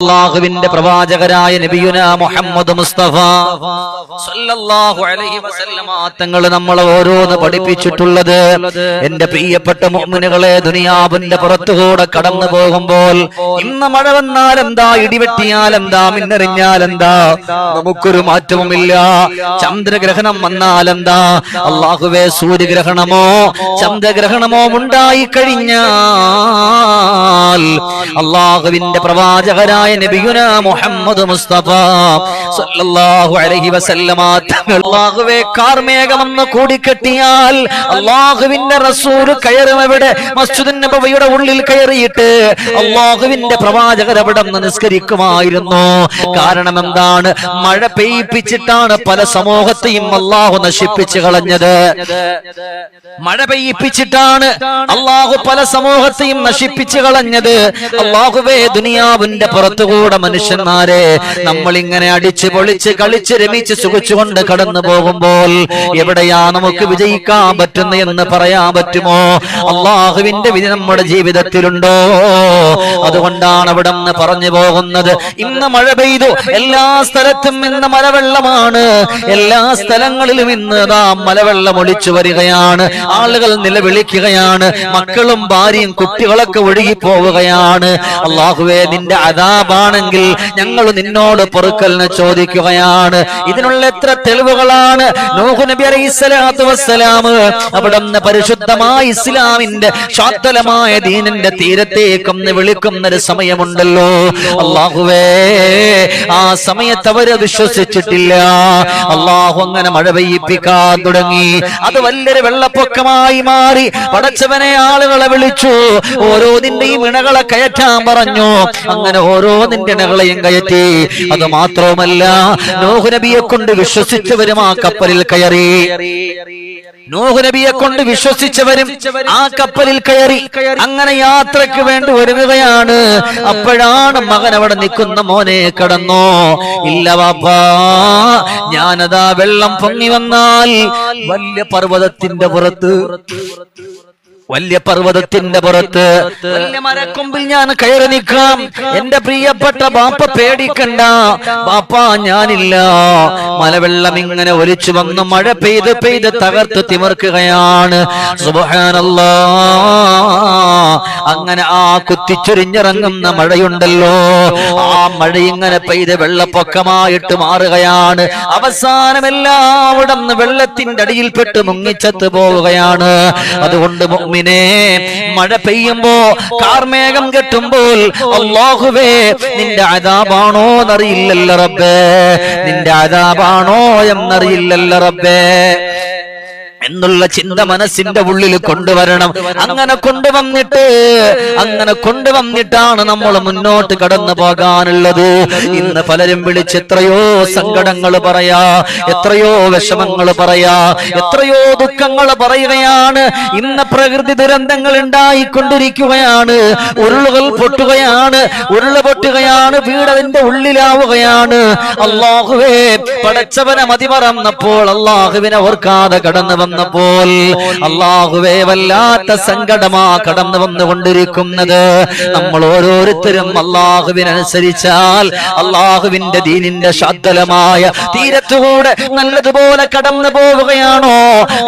അള്ളാഹുവിന്റെ പ്രവാചകരായ നബിയുന മുഹമ്മദ് മുസ്തഫ. സല്ലല്ലാഹു അലൈഹി വസല്ലമ തങ്ങൾ നമ്മൾ ഓരോന്ന് പഠിപ്പിച്ചിട്ടുള്ളത്. എന്റെ പ്രിയപ്പെട്ട മുഅ്മിനുകളെ ദുനിയാവിന്റെ പുറത്തുകൂടെ കടന്നു പോകുമ്പോൾ ഇന്ന് മഴ വന്നാൽ എന്താ ഇടിവെട്ടിയാൽ എന്താ മിന്നറിഞ്ഞാൽ എന്താ നമുക്കൊരു മാറ്റവുമില്ല. ചന്ദ്രഗ്രഹണം വന്നാൽ എന്താ അള്ളാഹുവേ സൂര്യഗ്രഹണമോ ചന്ദ്രഗ്രഹണമോ ഉണ്ടായി കഴിഞ്ഞാൽ അള്ളാഹുവിന്റെ പ്രവാചകരായ നബിയുന മുഹമ്മദ് മുസ്തഫ സല്ലല്ലാഹു അലൈഹി വസല്ലമ തങ്ങൾ അള്ളാഹുവേ കാർമേഘമെന്ന് കൂടിക്കെട്ടിയാൽ അല്ലാഹുവിന്റെ റസൂൽ കയറും എവിടെ മസ്ജിദുൻ നബവിയുടെ ഉള്ളിൽ കയറിയിട്ട് അല്ലാഹുവിന്റെ പ്രവാചകർ അവിടെ നിസ്കരിക്കുമായിരുന്നു. കാരണം എന്താണ്? മഴ പെയ്യിപ്പിച്ചിട്ടാണ് പല സമൂഹത്തെയും അള്ളാഹു നശിപ്പിച്ചു കളഞ്ഞത്. മഴ പെയ്യിപ്പിച്ചിട്ടാണ് അള്ളാഹു പല സമൂഹത്തെയും നശിപ്പിച്ചു കളഞ്ഞത്. അള്ളാഹുവേ ദുനിയാവിന്റെ പുറത്തുകൂടെ മനുഷ്യന്മാരെ നമ്മൾ ഇങ്ങനെ അടിച്ച് പൊളിച്ച് കളിച്ച് രമിച്ച് സുഖിച്ചുകൊണ്ട് കടന്നു പോകുമ്പോൾ എവിടെയാ നമുക്ക് വിജയിക്കാൻ പറ്റുന്ന എന്ന് പറയാൻ പറ്റുമോ? അള്ളാഹുവിന്റെ വിധി നമ്മുടെ ജീവിതത്തിലുണ്ടോ? അതുകൊണ്ടാണ് അവിടെ നിന്ന് പറഞ്ഞു പോകുന്നത്. ഇന്ന് മഴ പെയ്തു. എല്ലാ സ്ഥലത്തും ഇന്ന് മലവെള്ളമാണ്. എല്ലാ സ്ഥലങ്ങളിലും ഇന്ന് നാം മലവെള്ളം ഒളിച്ചു വരികയാണ്. ആളുകൾ നിലവിളിക്കുകയാണ്. മക്കളും ഭാര്യയും കുട്ടികളൊക്കെ ഒഴുകി പോവുകയാണ്. അള്ളാഹുവേ നിന്റെ അതാപാണെങ്കിൽ ഞങ്ങൾ നിന്നോട് പൊറുക്കലിന് ചോദിക്കുകയാണ്. ഇതിനുള്ള എത്ര തെളിവുകളാണ്? നൂഹ് നബി അലൈഹി സ്വലാത്തു വസ്സലാം അവിടെ നിന്ന് പരിശുദ്ധമായ ഇസ്ലാമിന്റെ ശാത്തലമായ ദീനിന്റെ തീരത്തേക്കൊന്ന് വിളിക്കുന്ന ഒരു സമയമുണ്ടല്ലോ. അള്ളാഹുവേ ആ സമയത്ത് അവർ വിശ്വസിച്ചിട്ടില്ല. അള്ളാഹു അങ്ങനെ മഴ പെയ്യിപ്പിക്കാൻ തുടങ്ങി. അത് വലിയൊരു വെള്ളപ്പൊക്കമായി മാറി. പടച്ചവനെ ആളുകളെ വിളിച്ചു. ഓരോന്നിന്റെയും ഇണകളെ കയറ്റാൻ പറഞ്ഞു. അങ്ങനെ ഓരോന്നിന്റെ ഇണകളെയും കയറ്റി. അത് മാത്രവുമല്ല നോഹ് നബിയെ കൊണ്ട് വിശ്വസിച്ചവരും ആ കപ്പലിൽ കയറി. നോഹ് നബിയെ കൊണ്ട് വിശ്വസിച്ചവരും ആ കപ്പലിൽ കയറി. അങ്ങനെ യാത്രയ്ക്ക് വേണ്ടി ഒരുങ്ങുകയാണ്. അപ്പോഴാണ് മകൻ അവിടെ നിൽക്കുന്ന മോനെ കടന്നോ. ഇല്ല വാപ്പാ ഞാനതാ വെള്ളം പൊങ്ങി വന്നാൽ വലിയ പർവതത്തിന്റെ പുറത്ത് വലിയ പർവതത്തിന്റെ പുറത്ത് വലിയ മരക്കൊമ്പിൽ ഞാൻ കയറി നിൽക്കാം. എന്റെ പ്രിയപ്പെട്ട ബാപ്പ പേടിക്കണ്ട. ബാപ്പ ഞാനില്ല. മലവെള്ളം ഇങ്ങനെ ഒലിച്ചു വന്ന്. മഴ പെയ്ത് പെയ്ത് തകർത്ത് തിമിർക്കുകയാണ്. സുബ്ഹാനല്ലാ. അങ്ങനെ ആ കുത്തിച്ചൊരിഞ്ഞിറങ്ങുന്ന മഴയുണ്ടല്ലോ. ആ മഴ ഇങ്ങനെ പെയ്ത് വെള്ളപ്പൊക്കമായിട്ട് മാറുകയാണ്. അവസാനം എല്ലാവിടം വെള്ളത്തിന്റെ അടിയിൽപ്പെട്ട് മുങ്ങിച്ചത്ത് പോവുകയാണ്. അതുകൊണ്ട് മുഅ്മിനെ മഴ പെയ്യുമ്പോ കാർമേഘം കെട്ടുമ്പോൾ അള്ളാഹുവേ നിന്റെ അതാപാണോ എന്നറിയില്ലല്ലോ റബ്ബേ. നിന്റെ അതാപാണോ എന്നറിയില്ലല്ലോ റബ്ബേ. എന്നുള്ള ചിന്ത മനസ്സിന്റെ ഉള്ളിൽ കൊണ്ടുവരണം. അങ്ങനെ കൊണ്ടുവന്നിട്ട് അങ്ങനെ കൊണ്ടുവന്നിട്ടാണ് നമ്മൾ മുന്നോട്ട് കടന്നു പോകാനുള്ളത്. ഇന്ന് പലരും വിളിച്ച് എത്രയോ സങ്കടങ്ങൾ പറയാ എത്രയോ വിഷമങ്ങൾ പറയാ എത്രയോ ദുഃഖങ്ങൾ പറയുകയാണ്. ഇന്ന് പ്രകൃതി ദുരന്തങ്ങൾ ഉണ്ടായിക്കൊണ്ടിരിക്കുകയാണ്. ഉരുളുകൾ പൊട്ടുകയാണ്. ഉരുൾ പൊട്ടുകയാണ്. വീട് അതിന്റെ ഉള്ളിലാവുകയാണ്. അള്ളാഹുവേ പടച്ചവനെ മതിമറന്നപ്പോൾ അള്ളാഹുവിനെ ഓർക്കാതെ കടന്നു വന്നപ്പോൾ അള്ളാഹുവേ വല്ലാത്ത സങ്കടമാ കടന്നു വന്നുകൊണ്ടിരിക്കുന്നത്. നമ്മൾ ഓരോരുത്തരും അള്ളാഹുവിനനുസരിച്ചാൽ അള്ളാഹുവിന്റെ ദീനിന്റെ ശാന്തലമായ തീരത്തുകൂടെ നല്ലതുപോലെ കടന്നു പോവുകയാണോ?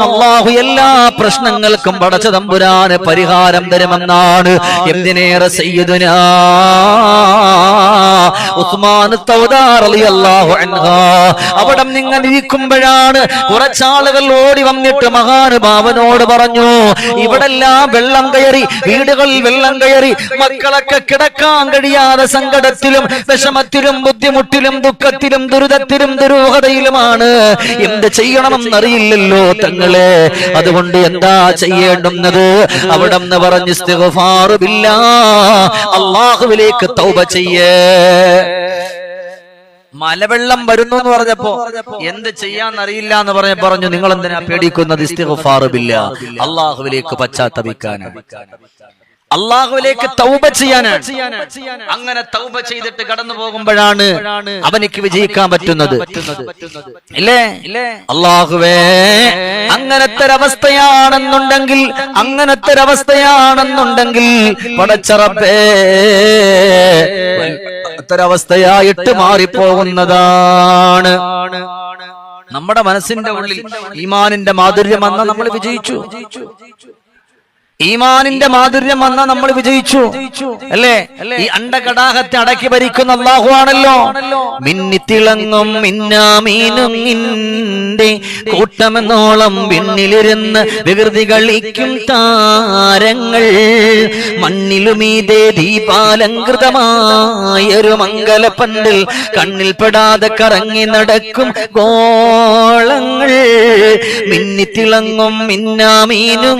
അള്ളാഹു എല്ലാ പ്രശ്നങ്ങൾക്കും പടച്ച തമ്പുരാന് പരിഹാരം തരുമെന്നാണ് എന്തിനേറെ സയ്യിദുനാ ഉസ്മാൻ അവിടെ നിങ്ങൾ ഇരിക്കുമ്പോഴാണ് കുറച്ചാളുകൾ ഓടി വന്നിട്ട് മഹാനുഭാവനോട് പറഞ്ഞു ഇവിടെല്ലാം വെള്ളം കയറി വീടുകളിൽ വെള്ളം കയറി മക്കളൊക്കെ കിടക്കാൻ കഴിയാതെ സങ്കടത്തിലും വിഷമത്തിലും ബുദ്ധിമുട്ടിലും ദുഃഖത്തിലും ദുരിതത്തിലും ദുരൂഹതയിലുമാണ്. എന്ത് ചെയ്യണമെന്നറിയില്ലല്ലോ തങ്ങളെ. അതുകൊണ്ട് എന്താ ചെയ്യേണ്ടുന്നത്? അവിടെ നിന്ന് പറഞ്ഞ്. അള്ളാഹുവിലേക്ക് തൗബ ചെയ്യേ. മലവെള്ളം വരുന്നു എന്ന് പറഞ്ഞപ്പോ എന്ത് ചെയ്യാന്നറിയില്ല എന്ന് പറഞ്ഞ പറഞ്ഞു നിങ്ങൾ എന്തിനാ പേടിക്കുന്നത്? ഇസ്തിഗ്ഫാറ് ബില്ലാ. അള്ളാഹുവിലേക്ക് പശ്ചാത്തപിക്കാനാണ്. അള്ളാഹുലേക്ക് തൗബ ചെയ്യാനാണ്. അങ്ങനെ തൗബ ചെയ്തിട്ട് കടന്നു പോകുമ്പോഴാണ് അവനിക്ക് വിജയിക്കാൻ പറ്റുന്നത്. ഇല്ലേ? അള്ളാഹുവേ അങ്ങനത്തെ ഒരവസ്ഥയാണെന്നുണ്ടെങ്കിൽ അങ്ങനത്തെ ഒരവസ്ഥയാണെന്നുണ്ടെങ്കിൽ പടച്ചറപ്പേ അത്തൊരവസ്ഥയായിട്ട് മാറിപ്പോകുന്നതാണ്. നമ്മുടെ മനസ്സിന്റെ ഉള്ളിൽ ഈമാനിന്റെ മാധുര്യം വന്ന നമ്മൾ വിജയിച്ചു. ഈമാനിന്റെ മാധുര്യം വന്ന നമ്മൾ വിജയിച്ചു. അല്ലേ? ഈ അണ്ടകടാഹത്തെ അടക്കി ഭരിക്കുന്ന അള്ളാഹു ആണല്ലോ. മിന്നിത്തിളങ്ങും മിന്നാമീനും നിന്റെ കൂട്ടമെന്നോളം വിണ്ണിലിരുന്ന് വികൃതി കളിക്കും താരങ്ങൾ. മണ്ണിലുമീതേ ദീപാലങ്കൃതമായൊരു മംഗലപ്പണ്ടിൽ കണ്ണിൽപ്പെടാതെ കറങ്ങി നടക്കും ഗോളങ്ങൾ. മിന്നിത്തിളങ്ങും മിന്നാമീനും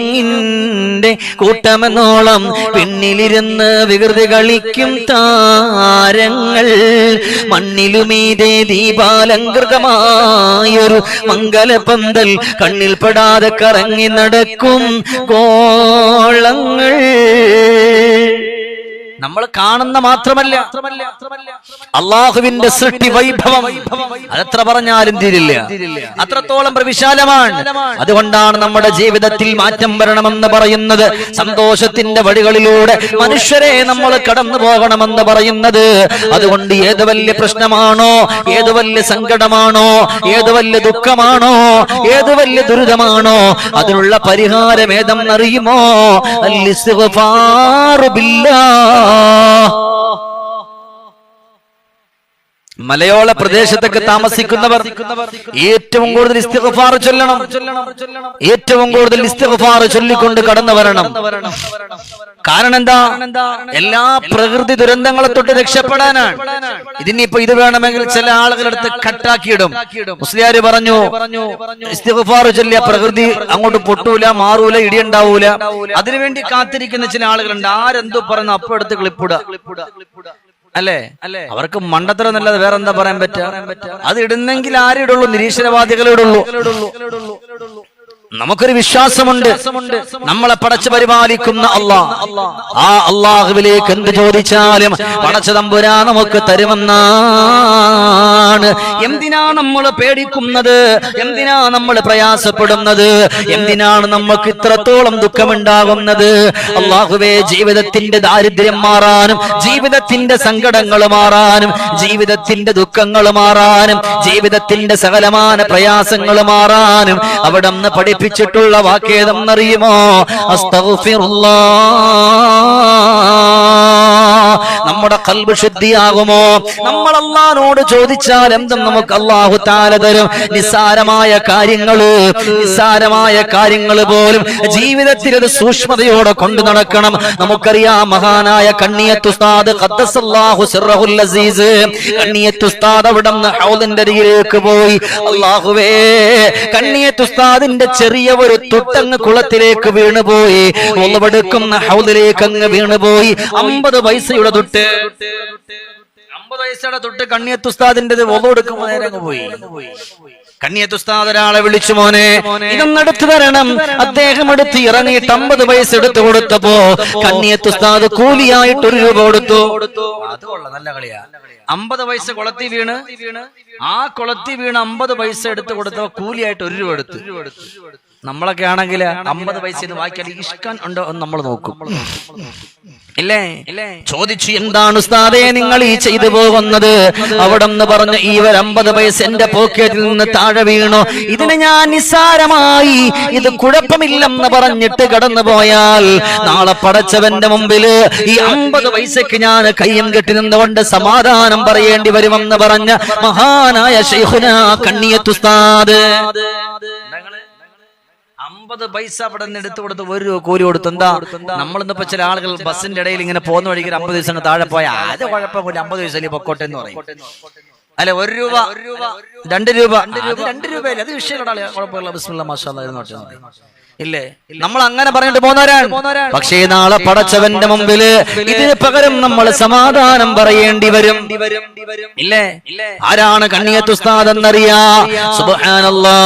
ഇന്റെ കൂട്ടമെന്നോളം പിന്നിലിരുന്ന് വികൃതി കളിക്കും താരങ്ങൾ. മണ്ണിലുമീതെ ദീപാലങ്കൃതമായൊരു മംഗലപന്തൽ കണ്ണിൽപ്പെടാതെ കറങ്ങി നടക്കും കോളങ്ങൾ നമ്മൾ കാണുന്ന മാത്രമല്ല. അള്ളാഹുവിന്റെ സൃഷ്ടി വൈഭവം. അതെത്ര പറഞ്ഞാലും തീരില്ല. അത്രത്തോളം പ്രവിശാലമാണ്. അതുകൊണ്ടാണ് നമ്മുടെ ജീവിതത്തിൽ മാറ്റം വരണമെന്ന് പറയുന്നത്. സന്തോഷത്തിന്റെ വഴികളിലൂടെ മനുഷ്യരെ നമ്മൾ കടന്നു പോകണമെന്ന് പറയുന്നത്. അതുകൊണ്ട് ഏത് വലിയ പ്രശ്നമാണോ ഏത് വലിയ സങ്കടമാണോ ഏത് വലിയ ദുഃഖമാണോ ഏത് വലിയ ദുരിതമാണോ അതിനുള്ള പരിഹാരം ഏതെന്നറിയുമോ അല്ലിസ്തിഗ്ഫാറു 啊 മലയോള പ്രദേശത്തൊക്കെ താമസിക്കുന്നവർ ഏറ്റവും കൂടുതൽ ഇസ്തിഗ്ഫാർ ചൊല്ലണം. ഏറ്റവും കൂടുതൽ ഇസ്തിഗ്ഫാർ ചൊല്ലിക്കൊണ്ട് കടന്നു വരണം. കാരണം എന്താ എല്ലാ പ്രകൃതി ദുരന്തങ്ങളെ തൊട്ട് രക്ഷപ്പെടാനാണ്. ഇതിനിപ്പോ ഇത് വേണമെങ്കിൽ ചില ആളുകളെടുത്ത് കട്ടാക്കിയിടും. മുസ്ലിയാര് പറഞ്ഞു ഇസ്തിഗ്ഫാർ ചൊല്ലിയ പ്രകൃതി അങ്ങോട്ട് പൊട്ടൂല മാറൂല ഇടിയുണ്ടാവൂല. അതിനുവേണ്ടി കാത്തിരിക്കുന്ന ചില ആളുകളുണ്ട്. ആരെന്തോ പറയുന്നു അപ്പൊ എടുത്ത് ക്ലിപ്പിടുക അല്ലേ? അല്ലെ? അവർക്ക് മണ്ടത്തരം നല്ലത് വേറെ എന്താ പറയാൻ പറ്റുക? അത് ഇടുന്നെങ്കിൽ ആരിടുള്ളൂ? നിരീശ്വരവാദികളെ ഇടുള്ളൂ. നമുക്കൊരു വിശ്വാസമുണ്ട്. നമ്മളെ പടച്ചു പരിപാലിക്കുന്ന അള്ളാഹ് ആ അള്ളാഹുവിലേക്ക് എന്ത് ചോദിച്ചാലും പടച്ച തമ്പുരാ നമുക്ക് തരുമെന്നാണ്. എന്തിനാ നമ്മൾ പേടിക്കുന്നത്? എന്തിനാ നമ്മൾ പ്രയാസപ്പെടുന്നത്? എന്തിനാണ് നമുക്ക് ഇത്രത്തോളം ദുഃഖമുണ്ടാകുന്നത്? അള്ളാഹുവേ ജീവിതത്തിന്റെ ദാരിദ്ര്യം മാറാനും ജീവിതത്തിന്റെ സങ്കടങ്ങൾ മാറാനും ജീവിതത്തിന്റെ ദുഃഖങ്ങൾ മാറാനും ജീവിതത്തിന്റെ സകലമാന പ്രയാസങ്ങൾ മാറാനും അവിടെ നിന്ന് പഠിപ്പിച്ചിട്ടുള്ള വാക്കേതെന്നറിയുമോ അസ്തഗ്ഫിറുല്ലാ. നമ്മുടെ കൽബ് ശുദ്ധിയാകുമോ? നമ്മൾ അള്ളഹാനോട് ചോദിച്ചാൽ എന്തും നമുക്ക് അള്ളാഹു താല തരും. നിസ്സാരമായ കാര്യങ്ങൾ നിസ്സാരമായ കാര്യങ്ങൾ പോലും ജീവിതത്തിൽ ഒരു സൂക്ഷ്മതയോടെ കൊണ്ടു നടക്കണം. നമുക്കറിയാം മഹാനായ കണ്ണിയത്തുസ്താദ് അസീസ് കണ്ണിയത്തുസ്താദ് അവിടെ നിന്ന് ഹൗദിന്റെ അരികിലേക്ക് പോയി. അള്ളാഹുവേ കണ്ണിയത്തുസ്താദിന്റെ ചെറിയ ഒരു തുട്ടങ്ങ് കുളത്തിലേക്ക് വീണുപോയി. ഉളവെടുക്കുന്ന ഹൗദിലേക്ക് അങ്ങ് വീണുപോയി. അമ്പത് പൈസയുടെ തൊട്ട് അമ്പത് പൈസയുടെ തൊട്ട് കണ്ണിയത്തുസ്താദിന്റെ ഒന്നെടുക്കുമ്പോ നേരെ അങ്ങ് പോയി. കണ്ണിയത്തുസ്താദ് ഒരാളെ വിളിച്ചു മോനെ ഇതൊന്നും എടുത്തു തരണം. അദ്ദേഹം എടുത്ത് ഇറങ്ങിയിട്ട് അമ്പത് വയസ്സ് എടുത്തു കൊടുത്തപ്പോ കണ്ണിയത്തുസ്താദ് കൂലിയായിട്ട് ഒരു രൂപ കൊടുത്തു. നല്ല കളിയാ. അമ്പത് വയസ്സ് കുളത്തി വീണ്. ആ കുളത്തി വീണ് അമ്പത് പൈസ എടുത്ത് കൊടുത്തപ്പോ കൂലിയായിട്ട് ഒരു രൂപ എടുത്തു. നമ്മളൊക്കെ ആണെങ്കിൽ അമ്പത് പൈസ ഇത് വായിക്കാൻ ഇഷ്കാൻ ഉണ്ടോ എന്ന് നമ്മൾ നോക്കും. ഇല്ലേ? ചോദിച്ചു എന്താണ് ഉസ്താദേ നിങ്ങൾ ഈ ചെയ്തു പോകുന്നത്? അവിടെ നിന്ന് പറഞ്ഞു ഈ ഒരു അമ്പത് പൈസ എന്റെ പോക്കറ്റിൽ നിന്ന് താഴെ വീണു. ഇതിനെ ഞാൻ നിസ്സാരമായി ഇത് കുഴപ്പമില്ലെന്ന് പറഞ്ഞിട്ട് കടന്നു പോയാൽ നാളെ പടച്ചവന്റെ മുമ്പിൽ ഈ അമ്പത് പൈസക്ക് ഞാൻ കയ്യം കെട്ടി നിന്നുകൊണ്ട് സമാധാനം പറയേണ്ടി വരുമെന്ന് പറഞ്ഞ മഹാനായ ഷെയ്ഖുന കണ്ണിയത്തുസ്താദ് അമ്പത് പൈസ അവിടെ നിന്ന് എടുത്തു കൊടുത്ത് ഒരു രൂപ കൂലി കൊടുത്തു നമ്മളിന്നിപ്പോ ചില ആളുകൾ ബസ്സിന്റെ ഇടയിൽ ഇങ്ങനെ പോകുന്ന വഴിക്ക് അമ്പത് ദിവസം താഴെ പോയാൽ അത് കുഴപ്പമില്ല അമ്പത് പൈസ പൊക്കോട്ടെ എന്ന് പറയും. അല്ല ഒരു രൂപ രണ്ട് രൂപ രണ്ട് രൂപയല്ലേ? അത് വിഷയങ്ങളാണ് കുഴപ്പമില്ല. മാഷാ ഇരുന്നോട്ടെ ഇല്ലേ? നമ്മൾ അങ്ങനെ പറഞ്ഞിട്ട് പോന്നവരാണ് പക്ഷേ നാളെ പടച്ചവന്റെ മുമ്പിൽ ഇതിന് പകരം നമ്മൾ സമാധാനം പറയേണ്ടി വരും. ഇല്ലേ? ആരാണ് കണ്ണിയത്തുസ്താദ് എന്നറിയാ സുബ്ഹാനല്ലാ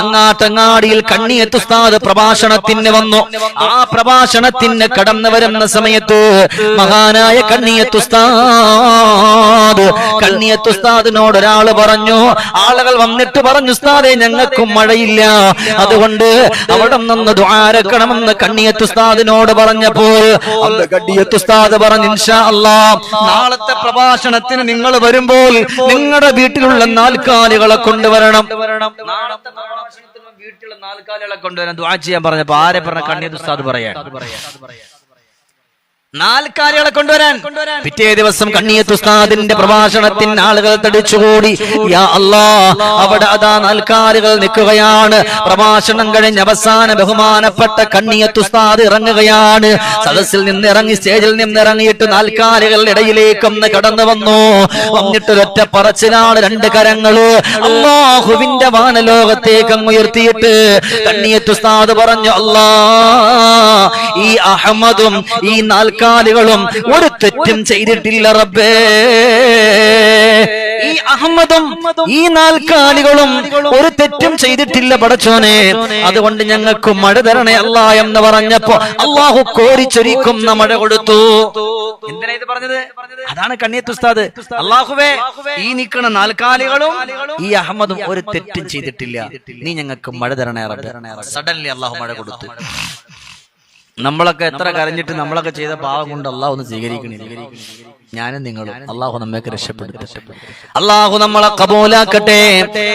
അങ്ങാട്ടങ്ങാടിയിൽ കണ്ണിയത്ത് ഉസ്താദ് പ്രഭാഷണത്തിന് വന്നു. ആ പ്രഭാഷണത്തിന് കടന്നു വരുന്ന സമയത്ത് മഹാനായ കണ്ണിയത്ത് ഉസ്താദ് കണ്ണിയത്ത് ഉസ്താദിനോട് ഒരാൾ പറഞ്ഞു ആളുകൾ വന്നിട്ട് പറഞ്ഞു ഉസ്താദെ ഞങ്ങൾക്കും മഴയില്ല. അതുകൊണ്ട് അവിടെ നിന്ന് ദ്വാരക്കണമെന്ന് കണ്ണിയത്ത് ഉസ്താദിനോട് പറഞ്ഞപ്പോൾ കണ്ണിയത്ത് ഉസ്താദ് പറഞ്ഞു ഇൻഷാ അല്ലാ നാളത്തെ പ്രഭാഷണത്തിന് നിങ്ങൾ വരുമ്പോൾ നിങ്ങളുടെ വീട്ടിലുള്ള നാൽക്കാലികളെ കൊണ്ടുവരണം. നാളത്തെ വീട്ടിലുള്ള നാൽക്കാലികളെ കൊണ്ടുവരാൻ ദുആ ചെയ്യാൻ പറഞ്ഞപ്പോ ആരെ പറഞ്ഞ കണ്ണീർ ഉസ്താദ് പറയാൻ. നാൽക്കാലികളെ കൊണ്ടുവരാൻ. പിറ്റേ ദിവസം കണ്ണിയത്ത് ഉസ്താദിന്റെ പ്രഭാഷണത്തിന് ആളുകൾ തടിച്ചുകൂടി. യാ അല്ലാ അവിടെ അതാ നാൽക്കാലികൾ നിൽക്കുകയാണ്. പ്രഭാഷണം കഴിഞ്ഞ് അവസാന ബഹുമാനപ്പെട്ട കണ്ണിയത്ത് ഉസ്താദ് ഇറങ്ങുകയാണ്. സദസ്സിൽ നിന്ന് ഇറങ്ങി സ്റ്റേജിൽ നിന്ന് ഇറങ്ങിയിട്ട് നാൽക്കാലികളുടെ ഇടയിലേക്ക് ഒന്ന് കടന്നു വന്നു. വന്നിട്ട് ഒറ്റ പറച്ചിലാണ് രണ്ട് കരങ്ങൾ. അള്ളാഹുവിന്റെ വാനലോകത്തേക്ക് അങ്ങ് ഉയർത്തിയിട്ട് കണ്ണിയത്ത് ഉസ്താദ് പറഞ്ഞു അല്ലാ ഈ അഹമ്മദും ഈ നാൽക്കാലികളും ഒരു തെറ്റും ചെയ്തിട്ടില്ല റബ്ബേ. ഈ അഹമ്മദും ഈ നാൽക്കാലികളും ഒരു തെറ്റും ചെയ്തിട്ടില്ല പടച്ചോനെ. അതുകൊണ്ട് ഞങ്ങൾക്ക് മഴ തരണേ അല്ല എന്ന് പറഞ്ഞപ്പോ അള്ളാഹു കോരിച്ചൊരിക്കുന്ന മഴ കൊടുത്തു. എന്തിനാ ഇത് പറഞ്ഞത്? അതാണ് കണ്ണിയത്ത് ഉസ്താദ്. അള്ളാഹുവേ ഈ നിൽക്കുന്ന നാൽക്കാലികളും ഈ അഹമ്മദും ഒരു തെറ്റും ചെയ്തിട്ടില്ല. നീ ഞങ്ങൾക്ക് മഴ തരണേ സഡൻലി അള്ളാഹു മഴ കൊടുത്തു. നമ്മളൊക്കെ എത്ര കരഞ്ഞിട്ട് നമ്മളൊക്കെ ചെയ്ത പാവം കൊണ്ട് ഒന്ന് സ്വീകരിക്കണേ ഞാനും നിങ്ങളും അള്ളാഹു നമ്മെ രക്ഷപ്പെടുത്തി. അള്ളാഹു നമ്മളെ കബൂലാക്കട്ടെ.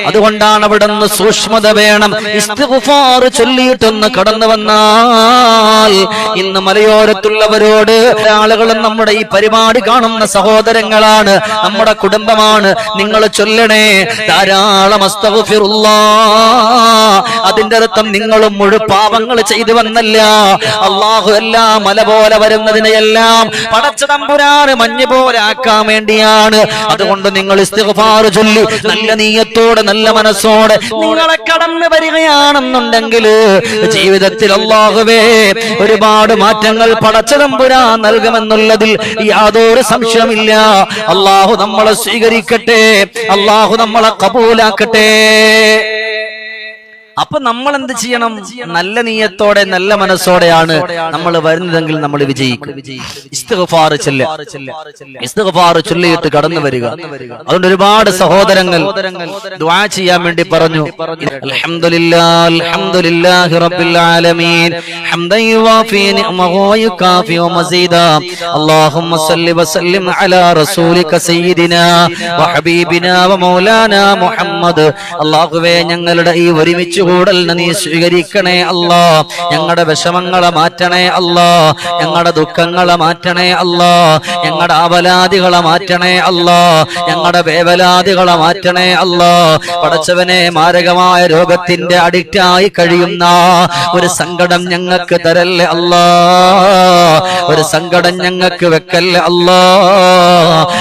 അതുകൊണ്ടാണ് അവിടെ നിന്ന് സൂക്ഷ്മത വേണം. ഇസ്തിഗ്ഫാർ ചൊല്ലിയിട്ടൊന്ന് കടന്നു വന്നാൽ ഇന്ന് മലയോരത്തുള്ളവരോട് ആളുകളും നമ്മുടെ ഈ പരിപാടി കാണുന്ന സഹോദരങ്ങളാണ് നമ്മുടെ കുടുംബമാണ്. നിങ്ങൾ ചൊല്ലണേ. ധാരാളം അതിന്റെ അർത്ഥം നിങ്ങളും മുഴുപാവങ്ങൾ ചെയ്തു വന്നല്ല. അള്ളാഹു എല്ലാം മല പോലെ വരുന്നതിനെയെല്ലാം പടച്ചതമ്പുരാന് മഞ്ഞ് പോലെ ആക്കാൻ വേണ്ടിയാണ്. അതുകൊണ്ട് നിങ്ങൾ ചൊല്ലി. നല്ല നീയത്തോടെ നല്ല മനസ്സോടെ നിങ്ങളെ കടന്നു വരികയാണെന്നുണ്ടെങ്കിൽ ജീവിതത്തിൽ അള്ളാഹുവേ ഒരുപാട് മാറ്റങ്ങൾ പടച്ചതമ്പുരാ നൽകുമെന്നുള്ളതിൽ യാതൊരു സംശയമില്ല അള്ളാഹു നമ്മളെ സ്വീകരിക്കട്ടെ. അള്ളാഹു നമ്മളെ കബൂലാക്കട്ടെ. അപ്പൊ നമ്മൾ എന്ത് ചെയ്യണം നല്ല നീയത്തോടെ നല്ല മനസ്സോടെയാണ് നമ്മൾ വരുന്നതെങ്കിൽ നമ്മൾ വിജയിക്കും ഇസ്തിഗ്ഫാർ ചൊല്ല ഇസ്തിഗ്ഫാർ ചൊല്ലിയിട്ട് കടന്നു വരിക അതുകൊണ്ട് ഒരുപാട് സഹോദരങ്ങൾ ദുആ ചെയ്യാൻ വേണ്ടി പറഞ്ഞു അൽഹംദുലില്ലാ അൽഹംദുലില്ലാഹി റബ്ബിൽ ആലമീൻ ഹംദൻ യുവാഫി നിഅമഹു വയുകാഫി വമസീദാ اللهم صل وسلم على رسولك سيدنا وحبيبنا ومولانا محمد അല്ലാഹുവേ ഞങ്ങളുടെ ഈ ഒരുമിച്ച് കൂടലിനെ നീ സ്വീകരിക്കണേ അല്ലാ. ഞങ്ങളുടെ വിഷമങ്ങളെ മാറ്റണേ അല്ലാ. ഞങ്ങളുടെ ദുഃഖങ്ങളെ മാറ്റണേ അല്ലാ. ഞങ്ങളുടെ ആവലാദികളെ മാറ്റണേ അല്ലാ. ഞങ്ങളുടെ വേവലാദികളെ മാറ്റണേ അല്ലാ. പടച്ചവനെ മാരകമായ രോഗത്തിന്റെ അഡിക്റ്റായി കഴിയുന്ന ഒരു സങ്കടം ഞങ്ങൾക്ക് തരല്ലേ അല്ലാ. ഒരു സങ്കടം ഞങ്ങൾക്ക് വെക്കല്ലേ അല്ലാ.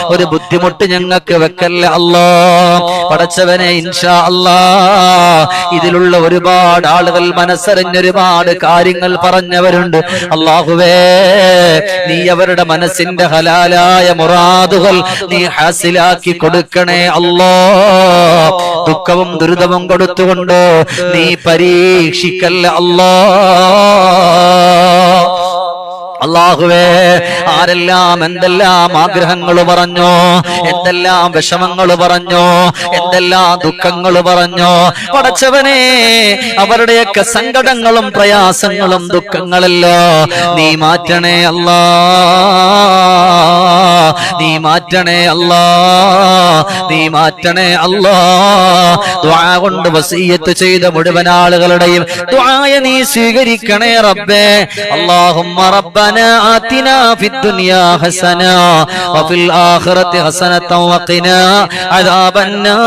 ഒരു ബുദ്ധിമുട്ട് ഞങ്ങൾക്ക് വെക്കല്ലേ അല്ലാ. പടച്ചവനെ ഇൻഷാ അല്ലാ. ഇതിലുള്ള ഒരുപാട് ആളുകൾ മനസ്സറിഞ്ഞ ഒരുപാട് കാര്യങ്ങൾ പറഞ്ഞവരുണ്ട്. അള്ളാഹുവേ നീ അവരുടെ മനസ്സിന്റെ ഹലാലായ മുറാദുകൾ നീ ഹാസിലാക്കി കൊടുക്കണേ അല്ലോ ദുഃഖവും ദുരിതവും കൊടുത്തുകൊണ്ട് നീ പരീക്ഷിക്കല്ല അല്ലോ അള്ളാഹുവേ ആരെല്ലാം എന്തെല്ലാം ആഗ്രഹങ്ങൾ പറഞ്ഞോ എന്തെല്ലാം വിഷമങ്ങൾ പറഞ്ഞോ എന്തെല്ലാം ദുഃഖങ്ങൾ പറഞ്ഞോ പടച്ചവനെ അവരുടെയൊക്കെ സങ്കടങ്ങളും പ്രയാസങ്ങളും ദുഃഖങ്ങളല്ലോ. നീ മാറ്റണേ അല്ലാ. നീ മാറ്റണേ അല്ലാ. നീ മാറ്റണേ അല്ലാ. ദ്വാ കൊണ്ട് വസീയത്ത് ചെയ്ത മുഴുവൻ ആളുകളുടെയും ദ്വായ നീ സ്വീകരിക്കണേ റബ്ബേ. അല്ലാഹുമ്മ ربنا آتنا في الدنيا حسنة وفي الآخرة حسنة وقنا عذاب النار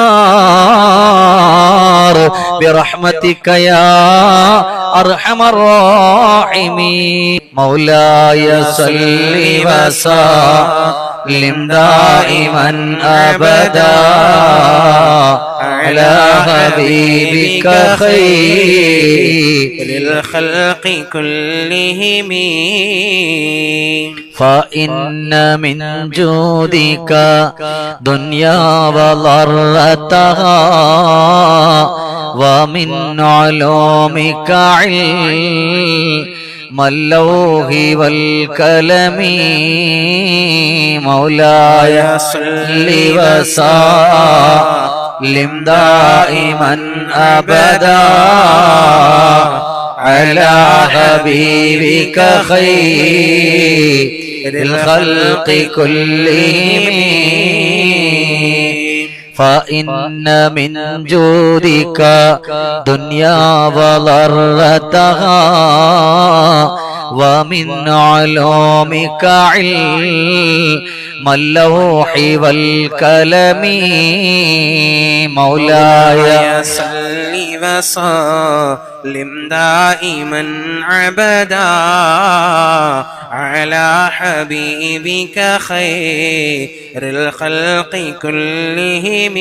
برحمتك يا أرحم الراحمين مولاي صل وسلم دائما أبدا على حبيبك خير. للخلق كلهم. فإن من جودك دنيا وضرتها ومن علومك علم اللوح والكلم مولاي صل وسلم. دائما ابدا على حبيبك خير الخلق كلهم فإن من جودك دنيا وضرتها ومن علومك علم മല്ലൗഹി വൽ കലമി മൗലായ സല്ലി വസല്ലിം ദായിമൻ അബദാ അലാ ഹബീബിക ഖൈറിൽ ഖൽഖി കുല്ലിഹിം